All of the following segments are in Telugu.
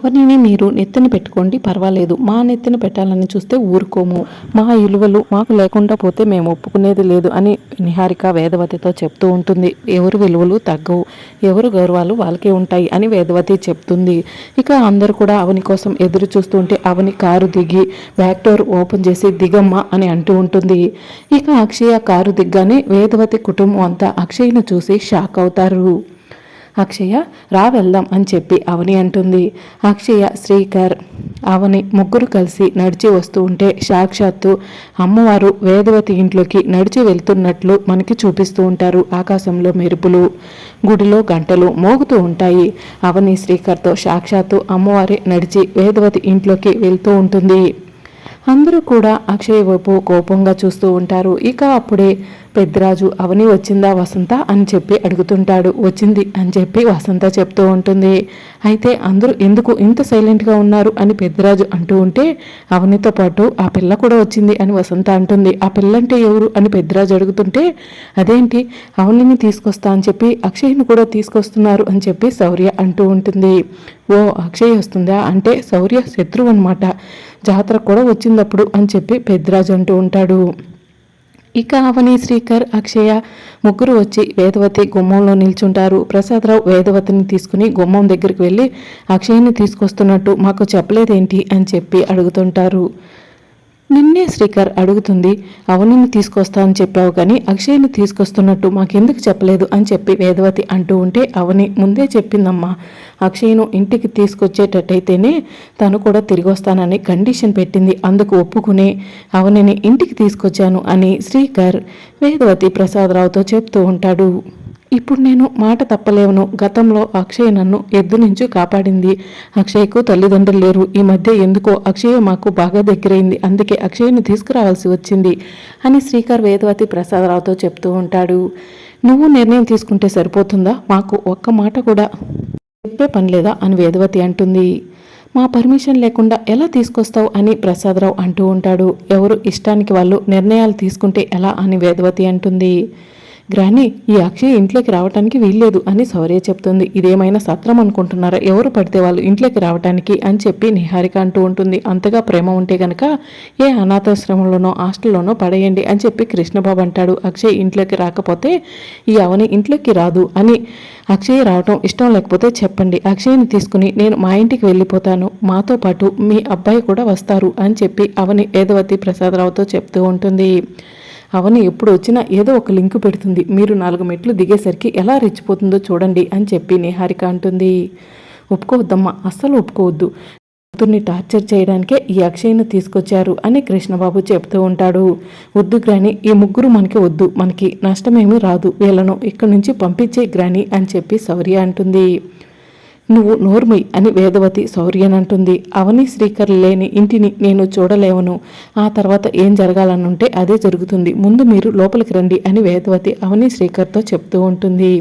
అవనిని మీరు నెత్తిన పెట్టుకోండి పర్వాలేదు. మా నెత్తిన పెట్టాలని చూస్తే ఊరుకోము. మా విలువలు మాకు లేకుండా పోతే మేము ఒప్పుకునేది లేదు అని నిహారిక వేదవతితో చెప్తూ ఉంటుంది. ఎవరు విలువలు తగ్గవు. ఎవరు గౌరవాలు వాళ్ళకే ఉంటాయి అని వేదవతి చెప్తుంది. ఇక అందరూ కూడా అవని కోసం ఎదురు చూస్తుంటే అవని కారు దిగి బ్యాక్ డోర్ ఓపెన్ చేసి దిగమ్మ అని అంటూ ఉంటుంది. ఇక అక్షయ కారు దిగ్గానే వేదవతి కుటుంబం అంతా అక్షయ్ను చూసి షాక్ అవుతారు. అక్షయ రా వెళ్దాం అని చెప్పి అవని అంటుంది. అక్షయ శ్రీకర్ అవని ముగ్గురు కలిసి నడిచి వస్తూ ఉంటే సాక్షాత్తు అమ్మవారు వేదవతి ఇంట్లోకి నడిచి వెళ్తున్నట్లు మనకి చూపిస్తూ ఉంటారు ఆకాశంలో మెరుపులు. గుడిలో గంటలు మోగుతూ ఉంటాయి. అవని శ్రీకర్తో సాక్షాత్తు అమ్మవారే నడిచి వేదవతి ఇంట్లోకి వెళ్తూ ఉంటుంది. అందరూ కూడా అక్షయ్ వైపు కోపంగా చూస్తూ ఉంటారు. ఇక అప్పుడే పెద్దరాజు అవని వచ్చిందా వసంత అని చెప్పి అడుగుతుంటాడు. వచ్చింది అని చెప్పి వసంత చెప్తూ ఉంటుంది. అయితే అందరూ ఎందుకు ఇంత సైలెంట్గా ఉన్నారు అని పెద్దరాజు అంటూ ఉంటే అవనితో పాటు ఆ పిల్ల కూడా వచ్చింది అని వసంత అంటుంది. ఆ పిల్ల అంటే ఎవరు అని పెద్దరాజు అడుగుతుంటే అదేంటి? అవనిని తీసుకొస్తా అని చెప్పి అక్షయ్ని కూడా తీసుకొస్తున్నారు అని చెప్పి శౌర్య అంటూ ఉంటుంది. ఓ అక్షయ్ వస్తుందా? అంటే శౌర్య శత్రువు అనమాట జాతర కూడా వచ్చిందప్పుడు అని చెప్పి పెద్దరాజు అంటూ ఉంటాడు. ఇక అవని శ్రీకర్ అక్షయ ముగ్గురు వచ్చి వేదవతి గుమ్మంలో నిల్చుంటారు. ప్రసాదరావు వేదవతిని తీసుకుని గుమ్మం దగ్గరికి వెళ్ళి అక్షయ్ని తీసుకొస్తున్నట్టు మాకు చెప్పలేదేంటి అని చెప్పి అడుగుతుంటారు. నిన్నే శ్రీకర్ అడుగుతుంది అవనిని తీసుకొస్తా అని చెప్పావు కానీ అక్షయ్ని తీసుకొస్తున్నట్టు మాకెందుకు చెప్పలేదు అని చెప్పి వేదవతి అంటూ ఉంటే అవని ముందే చెప్పిందమ్మా. అక్షయ్ను ఇంటికి తీసుకొచ్చేటట్టయితేనే తను కూడా తిరిగి వస్తానని కండిషన్ పెట్టింది. అందుకు ఒప్పుకునే అవనిని ఇంటికి తీసుకొచ్చాను అని శ్రీకర్ వేదవతి ప్రసాదరావుతో చెప్తూ ఉంటాడు. ఇప్పుడు నేను మాట తప్పలేవను. గతంలో అక్షయ్ నన్ను ఎద్దు నుంచి కాపాడింది. అక్షయ్కు తల్లిదండ్రులు లేరు. ఈ మధ్య ఎందుకో అక్షయ్ మాకు బాగా దగ్గరైంది. అందుకే అక్షయ్ను తీసుకురావాల్సి వచ్చింది అని శ్రీకర్ వేదవతి ప్రసాదరావుతో చెప్తూ ఉంటాడు. నువ్వు నిర్ణయం తీసుకుంటే సరిపోతుందా? మాకు ఒక్క మాట కూడా చెప్పే పని లేదా? అని వేదవతి అంటుంది. మా పర్మిషన్ లేకుండా ఎలా తీసుకొస్తావు? అని ప్రసాదరావు అంటూ ఉంటాడు. ఎవరు ఇష్టానికి వాళ్ళు నిర్ణయాలు తీసుకుంటే ఎలా? అని వేదవతి అంటుంది. గ్రాని ఈ అక్షయ్ ఇంట్లోకి రావటానికి వీల్లేదు అని శౌర్య చెప్తుంది. ఇదేమైనా సత్రం అనుకుంటున్నారా? ఎవరు పడితే వాళ్ళు ఇంట్లోకి రావటానికి అని చెప్పి నిహారిక అంటూ ఉంటుంది. అంతగా ప్రేమ ఉంటే గనక ఏ అనాథాశ్రమంలోనో హాస్టల్లోనో పడేయండి అని చెప్పి కృష్ణబాబు అంటాడు. అక్షయ్ ఇంట్లోకి రాకపోతే ఈ అవని ఇంట్లోకి రాదు అని అక్షయ్ రావటం ఇష్టం లేకపోతే చెప్పండి. అక్షయ్ని తీసుకుని నేను మా ఇంటికి వెళ్ళిపోతాను. మాతో పాటు మీ అబ్బాయి కూడా వస్తారు అని చెప్పి అవని ఏదవతి ప్రసాదరావుతో చెప్తూ ఉంటుంది. అవని ఎప్పుడు వచ్చినా ఏదో ఒక లింక్ పెడుతుంది. మీరు నాలుగు మెట్లు దిగేసరికి ఎలా రెచ్చిపోతుందో చూడండి అని చెప్పి నిహారిక అంటుంది. ఒప్పుకోవద్దమ్మా అస్సలు ఒప్పుకోవద్దు. కూతుర్ని టార్చర్ చేయడానికే ఈ అక్షయ్ను తీసుకొచ్చారు అని కృష్ణబాబు చెప్తూ ఉంటాడు. వద్దు గ్రాని ఈ ముగ్గురు మనకి వద్దు. మనకి నష్టమేమీ రాదు. వీళ్ళను ఇక్కడి నుంచి పంపించే గ్రాని అని చెప్పి శౌర్య అంటుంది. నువ్వు నోర్మై అని వేదవతి శౌర్యనంటుంది. అవని శ్రీకర్ లేని ఇంటిని నేను చూడలేవను. ఆ తర్వాత ఏం జరగాలనుంటే అదే జరుగుతుంది. ముందు మీరు లోపలికి రండి అని వేదవతి అవని శ్రీకర్తో చెప్తూ ఉంటుంది.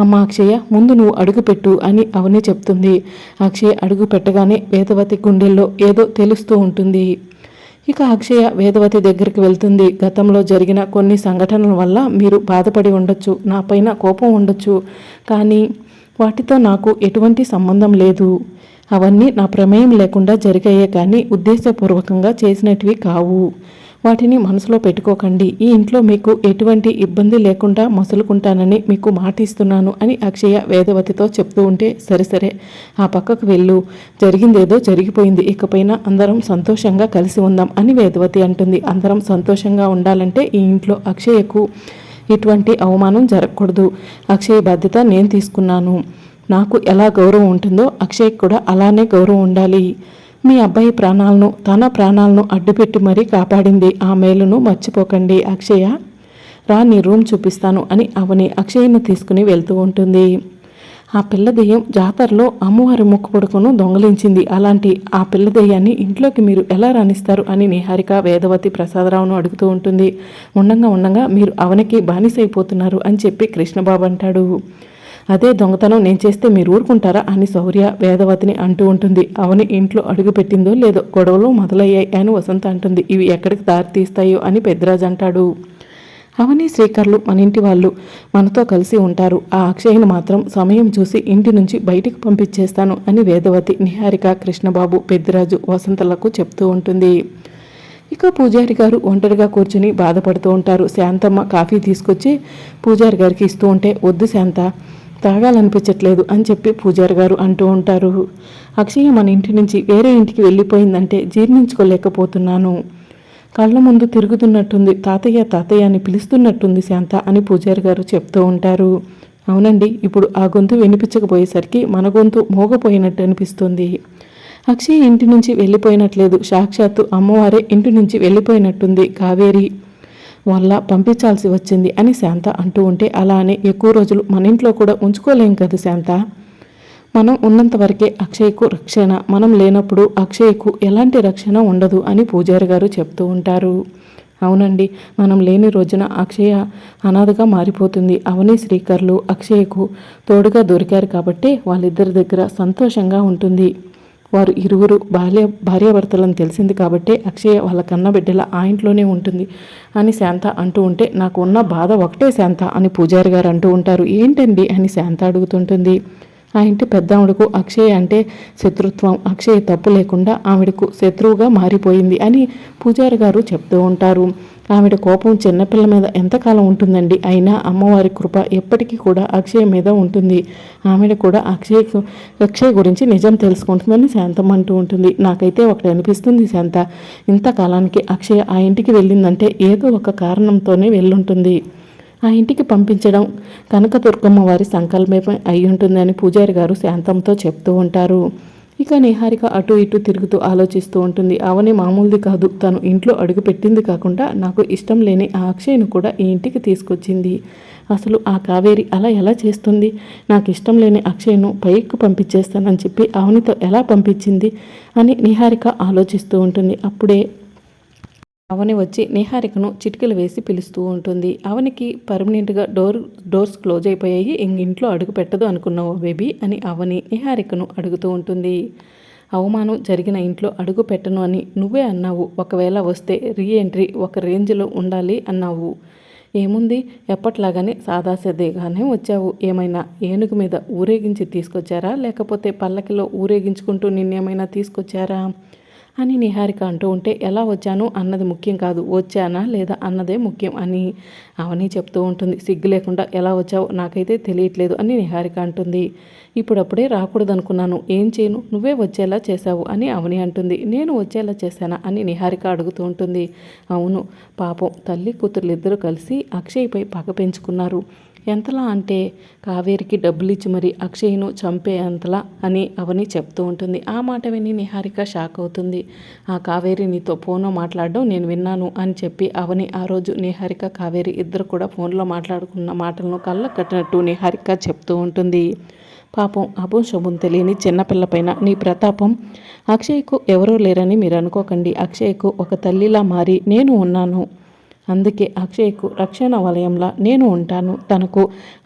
అమ్మ అక్షయ ముందు నువ్వు అడుగు పెట్టు అని అవని చెప్తుంది. అక్షయ అడుగు పెట్టగానే వేదవతి గుండెల్లో ఏదో తెలుస్తూ ఉంటుంది. ఇక అక్షయ వేదవతి దగ్గరికి వెళ్తుంది. గతంలో జరిగిన కొన్ని సంఘటనల వల్ల మీరు బాధపడి ఉండొచ్చు. నా పైన కోపం ఉండొచ్చు. కానీ వాటితో నాకు ఎటువంటి సంబంధం లేదు. అవన్నీ నా ప్రమేయం లేకుండా జరిగాయే కానీ ఉద్దేశపూర్వకంగా చేసినటివి కావు. వాటిని మనసులో పెట్టుకోకండి. ఈ ఇంట్లో మీకు ఎటువంటి ఇబ్బంది లేకుండా మసులుకుంటానని మీకు మాటిస్తున్నాను అని అక్షయ వేదవతితో చెప్తూ ఉంటే సరే సరే ఆ పక్కకు వెళ్ళు. జరిగిందేదో జరిగిపోయింది. ఇకపైన అందరం సంతోషంగా కలిసి ఉందాం అని వేదవతి అంటుంది. అందరం సంతోషంగా ఉండాలంటే ఈ ఇంట్లో అక్షయకు ఇటువంటి అవమానం జరగకూడదు. అక్షయ్ బాధ్యత నేను తీసుకున్నాను. నాకు ఎలా గౌరవం ఉంటుందో అక్షయ్ కూడా అలానే గౌరవం ఉండాలి. మీ అబ్బాయి ప్రాణాలను తన ప్రాణాలను అడ్డుపెట్టి మరీ కాపాడింది. ఆ మేలును మర్చిపోకండి అక్షయ. రా నీ రూమ్ చూపిస్తాను అని అవని అక్షయ్ను తీసుకుని వెళ్తూ ఉంటుంది. ఆ పిల్ల దెయ్యం జాతరలో అమ్మవారి ముక్కు పొడుకును దొంగలించింది. అలాంటి ఆ పిల్ల దెయ్యాన్ని ఇంట్లోకి మీరు ఎలా రాణిస్తారు అని నిహారిక వేదవతి ప్రసాదరావును అడుగుతూ ఉంటుంది. ఉండంగా ఉండంగా మీరు అవనికి బానిసైపోతున్నారు అని చెప్పి కృష్ణబాబు అంటాడు. అదే దొంగతనం నేను చేస్తే మీరు ఊరుకుంటారా అని శౌర్య వేదవతిని అంటూ ఉంటుంది. అవని ఇంట్లో అడుగుపెట్టిందో లేదో గొడవలు మొదలయ్యాయి అని వసంత అంటుంది. ఇవి ఎక్కడికి దారి తీస్తాయో అని పెద్దరాజు అంటాడు. అవని శ్రీకర్లు మన ఇంటి వాళ్ళు మనతో కలిసి ఉంటారు. ఆ అక్షయ్ని మాత్రం సమయం చూసి ఇంటి నుంచి బయటికి పంపించేస్తాను అని వేదవతి నిహారిక కృష్ణబాబు పెద్దిరాజు వసంతలకు చెప్తూ ఉంటుంది. ఇక పూజారి గారు ఒంటరిగా కూర్చుని బాధపడుతూ ఉంటారు. శాంతమ్మ కాఫీ తీసుకొచ్చి పూజారి గారికి ఇస్తూ ఉంటే వద్దు శాంత తాగాలనిపించట్లేదు అని చెప్పి పూజారి గారు అంటూ ఉంటారు. అక్షయ మన ఇంటి నుంచి వేరే ఇంటికి వెళ్ళిపోయిందంటే జీర్ణించుకోలేకపోతున్నాను. కళ్ళ ముందు తిరుగుతున్నట్టుంది. తాతయ్య తాతయ్య అని పిలుస్తున్నట్టుంది శాంత అని పూజారి గారు చెప్తూ ఉంటారు. అవునండి ఇప్పుడు ఆ గొంతు వినిపించకపోయేసరికి మన గొంతు మోగపోయినట్టు అనిపిస్తుంది. అక్షయ్ ఇంటి నుంచి వెళ్ళిపోయినట్లేదు. సాక్షాత్తు అమ్మవారే ఇంటి నుంచి వెళ్ళిపోయినట్టుంది కావేరి. వల్ల పంపించాల్సి వచ్చింది అని శాంత అంటూ ఉంటే అలానే ఎక్కువ రోజులు మన ఇంట్లో కూడా ఉంచుకోలేం కదా శాంత? మనం ఉన్నంత వరకే అక్షయ్కు రక్షణ మనం లేనప్పుడు అక్షయ్కు ఎలాంటి రక్షణ ఉండదు అని పూజారి గారు చెప్తూ ఉంటారు. అవునండి మనం లేని రోజున అక్షయ అనాథగా మారిపోతుంది. అవని శ్రీకర్లు అక్షయ్కు తోడుగా దొరికారు కాబట్టి వాళ్ళిద్దరి దగ్గర సంతోషంగా ఉంటుంది. వారు ఇరువురు భార్య భార్యాభర్తలను తెలిసింది కాబట్టి అక్షయ వాళ్ళ కన్న బిడ్డల ఆ ఇంట్లోనే ఉంటుంది అని శాంత అంటూ ఉంటే నాకు ఉన్న బాధ ఒకటే శాంత అని పూజారి గారు అంటూ ఉంటారు. ఏంటండి? అని శాంత అడుగుతుంటుంది. ఆ ఇంటి పెద్దావిడకు అక్షయ్ అంటే శత్రుత్వం అక్షయ్ తప్పు లేకుండా ఆవిడకు శత్రువుగా మారిపోయింది అని పూజారి గారు చెప్తూ ఉంటారు. ఆవిడ కోపం చిన్నపిల్ల మీద ఎంతకాలం ఉంటుందండి? అయినా అమ్మవారి కృప ఎప్పటికీ కూడా అక్షయ్ మీద ఉంటుంది. ఆవిడ కూడా అక్షయ్ అక్షయ్ గురించి నిజం తెలుసుకుంటుందని శాంతం అంటూ ఉంటుంది. నాకైతే ఒకటి అనిపిస్తుంది శాంత. ఇంతకాలానికి అక్షయ్ ఆ ఇంటికి వెళ్ళిందంటే ఏదో ఒక కారణంతోనే వెళ్ళుంటుంది. ఆ ఇంటికి పంపించడం కనకదుర్గమ్మ వారి సంకల్పమే అయి ఉంటుందని పూజారి గారు శాంతంతో చెప్తూ ఉంటారు. ఇక నిహారిక అటు ఇటు తిరుగుతూ ఆలోచిస్తూ ఉంటుంది. అవని మామూలుది కాదు. తను ఇంట్లో అడుగుపెట్టింది కాకుండా నాకు ఇష్టం లేని ఆ అక్షయ్ను కూడా ఈ ఇంటికి తీసుకొచ్చింది. అసలు ఆ కావేరి అలా ఎలా చేస్తుంది? నాకు ఇష్టం లేని అక్షయ్ను పైకి పంపించేస్తానని చెప్పి అవనితో ఎలా పంపించింది? అని నిహారిక ఆలోచిస్తూ ఉంటుంది. అప్పుడే అవని వచ్చి నిహారికను చిటికలు వేసి పిలుస్తూ ఉంటుంది. అవనికి పర్మనెంట్గా డోర్ డోర్స్ క్లోజ్ అయిపోయాయి. ఇంక ఇంట్లో అడుగు పెట్టదు అనుకున్నావు బేబీ అని అవని నిహారికను అడుగుతూ ఉంటుంది. అవమానం జరిగిన ఇంట్లో అడుగు పెట్టను అని నువ్వే అన్నావు. ఒకవేళ వస్తే రీ ఎంట్రీ ఒక రేంజ్లో ఉండాలి అన్నావు. ఏముంది? ఎప్పట్లాగానే సాదాసీదేగానే వచ్చావు. ఏమైనా ఏనుగు మీద ఊరేగించి తీసుకొచ్చారా? లేకపోతే పల్లకిలో ఊరేగించుకుంటూ నిన్నేమైనా తీసుకొచ్చారా? అని నిహారిక అంటూ ఉంటే ఎలా వచ్చాను అన్నది ముఖ్యం కాదు. వచ్చానా లేదా అన్నదే ముఖ్యం అని అవని చెప్తూ ఉంటుంది. సిగ్గు లేకుండా ఎలా వచ్చావు? నాకైతే తెలియట్లేదు అని నిహారిక అంటుంది. ఇప్పుడప్పుడే రాకూడదనుకున్నాను. ఏం చేయను? నువ్వే వచ్చేలా చేశావు అని అవని అంటుంది. నేను వచ్చేలా చేశానా అని నిహారిక అడుగుతూ ఉంటుంది. అవును పాపం తల్లి కూతురు ఇద్దరు కలిసి అక్షయ్పై పగ పెంచుకున్నారు. ఎంతలా అంటే కావేరికి డబ్బులు ఇచ్చి మరి అక్షయ్ను చంపే అంతలా అని అవని చెప్తూ ఉంటుంది. ఆ మాట విని నిహారిక షాక్ అవుతుంది. ఆ కావేరి నీతో ఫోన్లో మాట్లాడడం నేను విన్నాను అని చెప్పి అవని ఆ రోజు నిహారిక కావేరి ఇద్దరు కూడా ఫోన్లో మాట్లాడుకున్న మాటలను కళ్ళ కట్టినట్టు నిహారిక చెప్తూ ఉంటుంది. పాపం అభం శుభం తెలియని చిన్నపిల్లపైన నీ ప్రతాపం. అక్షయ్కు ఎవరూ లేరని మీరు అనుకోకండి. అక్షయ్కు ఒక తల్లిలా మారి నేను ఉన్నాను. అందుకే అక్షయ్కు రక్షణ వలయంలో నేను ఉంటాను. తనకు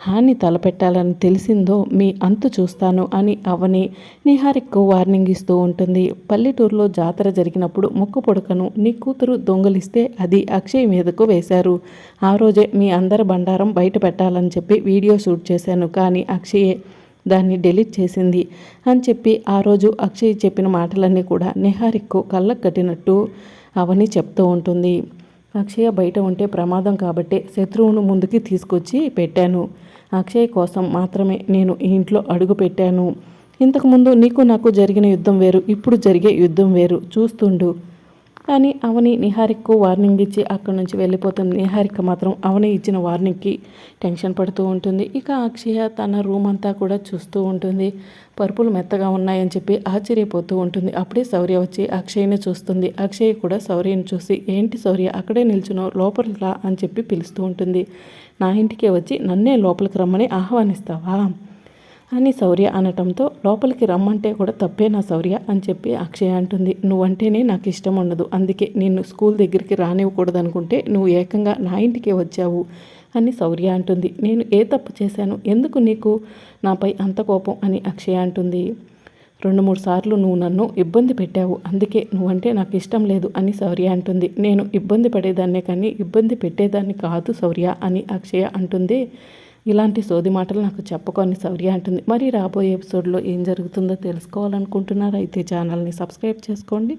హాని తలపెట్టాలని తెలిసిందో మీ అంతు చూస్తాను అని అవని నిహారిక్కు వార్నింగ్ ఇస్తూ ఉంటుంది. పల్లెటూరులో జాతర జరిగినప్పుడు ముక్కు పొడకను నీ కూతురు దొంగలిస్తే అది అక్షయ్ మీదకు వేశారు. ఆ రోజే మీ అందరి బండారం బయట పెట్టాలని చెప్పి వీడియో షూట్ చేశాను. కానీ అక్షయే దాన్ని డెలీట్ చేసింది అని చెప్పి ఆ రోజు అక్షయ్ చెప్పిన మాటలన్నీ కూడా నిహారిక్కు కళ్ళకు కట్టినట్టు అవని చెప్తూ ఉంటుంది. అక్షయ బయట ఉంటే ప్రమాదం కాబట్టే శత్రువును ముందుకి తీసుకొచ్చి పెట్టాను. అక్షయ్ కోసం మాత్రమే నేను ఈ ఇంట్లో అడుగు పెట్టాను. ఇంతకుముందు నీకు నాకు జరిగిన యుద్ధం వేరు ఇప్పుడు జరిగే యుద్ధం వేరు చూస్తుండు. కానీ అవని నిహారికకు వార్నింగ్ ఇచ్చి అక్కడి నుంచి వెళ్ళిపోతుంది నిహారిక మాత్రం అవని ఇచ్చిన వార్నింగ్కి టెన్షన్ పడుతూ ఉంటుంది. ఇక అక్షయ తన రూమ్ అంతా కూడా చూస్తూ ఉంటుంది. పరుపులు మెత్తగా ఉన్నాయని చెప్పి ఆశ్చర్యపోతూ ఉంటుంది. అప్పుడే శౌర్య వచ్చి అక్షయ్ని చూస్తుంది. అక్షయ్ కూడా శౌర్యని చూసి ఏంటి శౌర్య అక్కడే నిల్చునో లోపలికి అని చెప్పి పిలుస్తూ ఉంటుంది. నా ఇంటికే వచ్చి నన్నే లోపలికి రమ్మని ఆహ్వానిస్తావా? అని శౌర్య అనటంతో లోపలికి రమ్మంటే కూడా తప్పే నా శౌర్య అని చెప్పి అక్షయ అంటుంది. నువ్వంటేనే నాకు ఇష్టం ఉండదు. అందుకే నిన్ను స్కూల్ దగ్గరికి రానివ్వకూడదు అనుకుంటే నువ్వు ఏకంగా నా ఇంటికే వచ్చావు అని శౌర్య అంటుంది. నేను ఏ తప్పు చేశాను? ఎందుకు నీకు నాపై అంత కోపం? అని అక్షయ అంటుంది. రెండు మూడు సార్లు నువ్వు నన్ను ఇబ్బంది పెట్టావు. అందుకే నువ్వంటే నాకు ఇష్టం లేదు అని శౌర్య అంటుంది. నేను ఇబ్బంది పడేదాన్నే కానీ ఇబ్బంది పెట్టేదాన్ని కాదు శౌర్య అని అక్షయ అంటుంది. ఇలాంటి సోది మాటలు నాకు చెప్పుకొని శౌర్య అంటుంది. మరి రాబోయే ఎపిసోడ్లో ఏం జరుగుతుందో తెలుసుకోవాలనుకుంటున్నారా? అయితే ఛానల్ని సబ్స్క్రైబ్ చేసుకోండి.